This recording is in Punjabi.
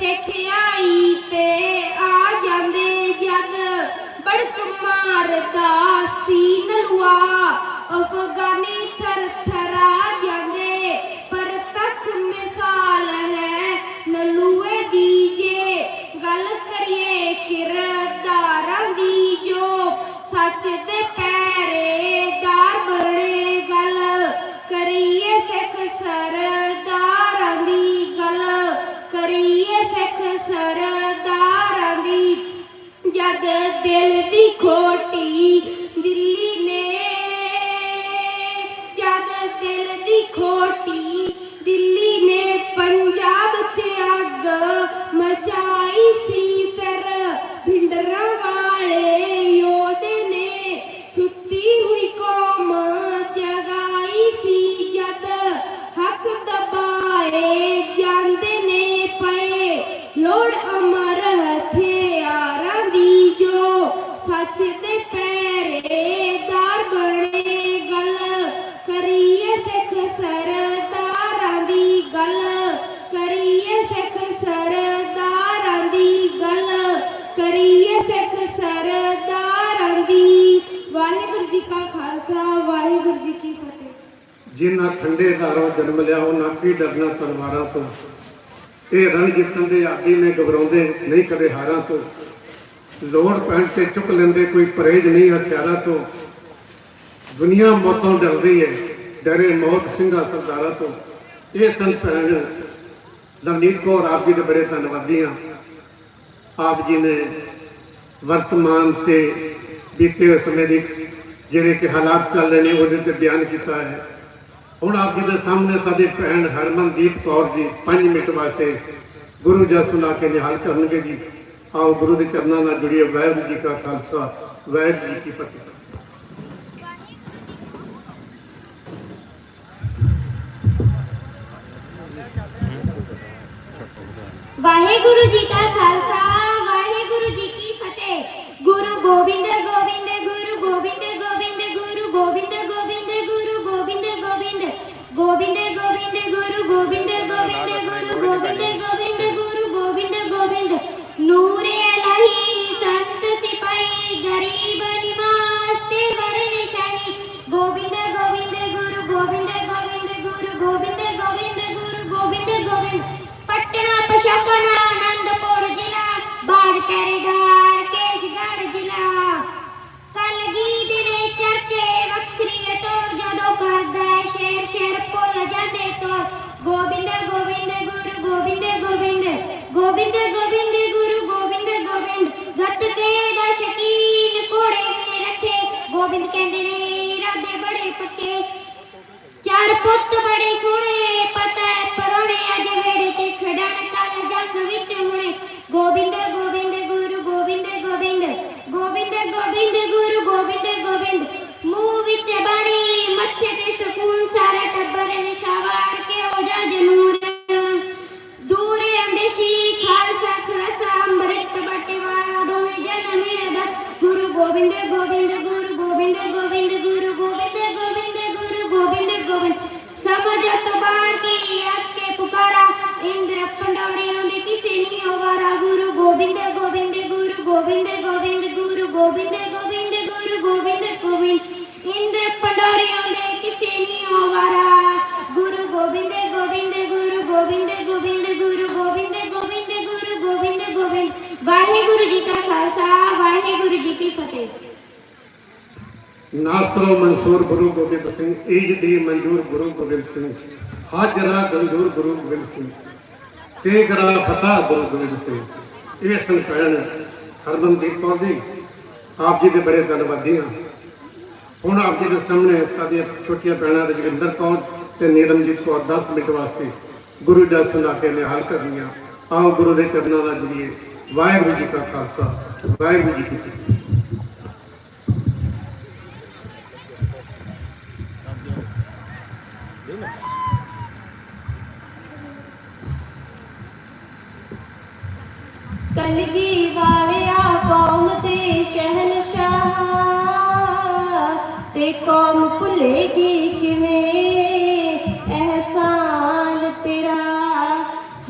ਸਿਖਿਆਈ ਤੇ ਆ ਜਾਂਦੇ ਜਦ ਬੜਕ ਮਾਰਦਾ ਸੀ ਨਲੂਆ ਅਫਗਾਨੀ ਥਰ ਥਰਾ ਜਾਂਦੇ, ਪਰ ਤੱਕ ਮਿਸਾਲ ਹੈ ਨਲੂਏ ਦੀ ਜੇ। ਗੱਲ ਕਰੀਏ ਕਿਰਦਾਰਾਂ ਦੀ ਜੋ ਸੱਚ ਤੇ ਕਰੀਏ ਸਿੱਖ ਸਰਦਾਰਾਂ ਦੀ, ਜਦ ਦਿਲ ਦੀ ਖੋਟੀ ਦਿੱਲੀ ਨੇ, ਜਦ ਦਿਲ ਦੀ ਖੋਟੀ ਦਿੱਲੀ ਨੇ, ਪੰਜਾਬ 'ਚ ਅੱਗ ਮਚਾਈ ਸੀ ਫਿਰ ਭਿੰਡਰਾਂ ਵਾਲੇ ਯੋਧੇ ਨੇ, ਸੁੱਤੀ ਹੋਈ ਕੌਮ ਜਗਾਈ ਸੀ ਜਦ ਹੱਕ ਦਬਾਏ। ਜੀ ਕਾ ਖਾਲਸਾ, ਵਾਹਿਗੁਰੂ ਜੀ ਕੀ ਫਤਿਹ। ਜਿਨ੍ਹਾਂ ਠੰਡੇ ਜਨਮ ਲਿਆ, ਉਹਨਾਂ ਕੀ ਡਰਨਾ ਤਲਵਾਰਾਂ ਤੋਂ? ਇਹ ਰਣ ਜਿੱਤਣ ਦੇ ਆਦੀ ਨੇ ਘਬਰਾਉਂਦੇ ਨਹੀਂ ਕਦੇ ਹਾਰਾਂ ਤੋਂ। ਲੋੜ ਪੈਣ ਤੇ ਚੁੱਕ ਲੈਂਦੇ ਕੋਈ ਪਰਹੇਜ ਨਹੀਂ ਹਥਿਆਰਾਂ ਤੋਂ। ਦੁਨੀਆ ਮੌਤੋਂ ਡਰਦੀ ਹੈ ਡਰੇ ਮੌਤ ਸਿੰਘਾਂ ਸਰਦਾਰਾਂ ਤੋਂ। ਇਹ ਸੰਤ ਭੈਣ ਲਵਨੀਤ ਕੌਰ, ਆਪ ਜੀ ਦੇ ਬੜੇ ਧੰਨਵਾਦੀ ਹਾਂ ਆਪ ਜੀ ਨੇ ਵਰਤਮਾਨ ਤੇ ਬੀਤੇ ਹੋਏ ਸਮੇਂ ਦੀ ਜਿਹੜੇ ਕਿ ਹਾਲਾਤ ਚੱਲ ਰਹੇ ਨੇ, ਉਹਦੇ ਤੇ ਬਿਆਨ ਕੀਤਾ ਹੈ। ਹੁਣ ਆਪ ਜੀ ਦੇ ਸਾਹਮਣੇ ਸਾਡੀ ਭੈਣ ਹਰਮਨਦੀਪ ਕੌਰ ਜੀ 5 ਮਿੰਟ ਵਾਸਤੇ ਗੁਰੂ ਜੀ ਸੁਣਾ ਕੇ ਨਿਹਾਲ ਕਰਨਗੇ ਜੀ। ਆਓ ਗੁਰੂ ਦੇ ਚਰਨਾਂ ਨਾਲ ਜੁੜੀਏ। ਵਾਹਿਗੁਰੂ ਜੀ ਕਾ ਖਾਲਸਾ, ਵਾਹਿਗੁਰੂ ਜੀ ਕੀ ਫਤਿਹ। ਵਾਹਿਗੁਰੂ ਜੀ ਕਾ ਖਾਲਸਾ, ਵਾਹਿਗੁਰੂ ਜੀ ਕੀ ਫਤਿਹ। ਗੁਰੂ ਗੋਬਿੰਦ ਪਟਨਾ ਆਨੰਦਪੁਰ ਜ਼ਿਲ੍ਹਾ ਬਾੜ ਪਹਿਰੇਦਾਰ ਕੇਸ਼ਗੜ੍ਹ ਜ਼ਿਲ੍ਹਾ। ਕਲਗੀ ਦਿਨੇ ਚਰਚੇ ਵੱਖਰੀ ਤੋੜ ਜਦੋਂ ਕਰਦਾ ਸ਼ੇਰ ਸ਼ੇਰ ਭੁੱਲ ਜਾਂਦੇ ਤੋੜ ਗੋਬਿੰਦ ਗੋਬਿੰਦ, ਗੁਰੂ, ਗੋਬਿੰਦ ਗੋਬਿੰਦ ਗੋਬਿੰਦ ਗੋਬਿੰਦ, ਗੁਰੂ, ਗੋਬਿੰਦ ਗੋਬਿੰਦ ਗੱਤਕੇ ਦਾ ਸ਼ਕੀਨ ਘੋੜੇ ਨੇ ਰੱਖੇ, ਗੋਬਿੰਦ ਕਹਿੰਦੇ ਨੇ ਇਰਾਦੇ ਬੜੇ ਪੱਕੇ, ਚਾਰ ਪੁੱਤ ਬੜੇ ਸੋਹਣੇ ਗੁਰੂ ਗੋਬਿੰਦ ਗੋਬਿੰਦ ਗੁਰੂ ਗੋਬਿੰਦ ਗੋਬਿੰਦ ਗੁਰੂ ਗੋਬਿੰਦ ਗੋਬਿੰਦ ਗੁਰੂ ਗੋਬਿੰਦ ਗੋਬਿੰਦ ਸਮਝ ਤਬਾਰ ਵਾਹਿਗੁਰੂ ਜੀ ਕਾ ਖਾਲਸਾ, ਵਾਹਿਗੁਰੂ ਜੀ ਕੀ ਫਤਿਹ। ਨਾਸਰੋ ਮਨਸੂਰ ਗੁਰੂ ਗੋਬਿੰਦ ਸਿੰਘ, ਈਜ ਦੀ ਮਨਜੂਰ ਗੁਰੂ ਗੋਬਿੰਦ ਸਿੰਘ, ਹਾਜਰਾ ਗੰਜੂਰ ਗੁਰੂ ਗੋਬਿੰਦ ਸਿੰਘ ਤੇਗਰਾ ਫਤਾ ਗੁਰੂ ਗੋਬਿੰਦ ਸਿੰਘ। ਇਹ ਸੰਪੈਣ ਹਰਮਨਦੀਪ ਕੌਰ ਜੀ, ਆਪ ਜੀ ਦੇ ਬੜੇ ਧੰਨਵਾਦੀ ਹਾਂ। ਹੁਣ ਆਪ ਜੀ ਦੇ ਸਾਹਮਣੇ ਸਾਡੀਆਂ ਛੋਟੀਆਂ ਭੈਣਾਂ ਰਜਵਿੰਦਰ ਕੌਰ ਤੇ ਨੀਲਮਜੀਤ ਕੌਰ 10 ਮਿੰਟ ਵਾਸਤੇ ਗੁਰੂ ਦਾ ਸੁਣਾ ਕੇ ਨਿਹਾਲ ਕਰਨੀਆਂ। ਆਓ ਗੁਰੂ ਦੇ ਚਰਨਾਂ ਦਾ ਜੁੜੀਏ। ਵਾਹਿਗੁਰੂ ਜੀ ਕਾ ਖਾਲਸਾ, ਵਾਹਿਗੁਰੂ ਜੀ ਕੀ ਫਤਿਹ। ਕਲਗੀ ਵਾਲਿਆ ਕੌਮ ਦੇ ਸ਼ਹਿਨਸ਼ਾਹ, ਤੇ ਕੌਮ ਭੁੱਲੇਗੀ ਕਿਵੇਂ? ਅਹਿਸਾਨ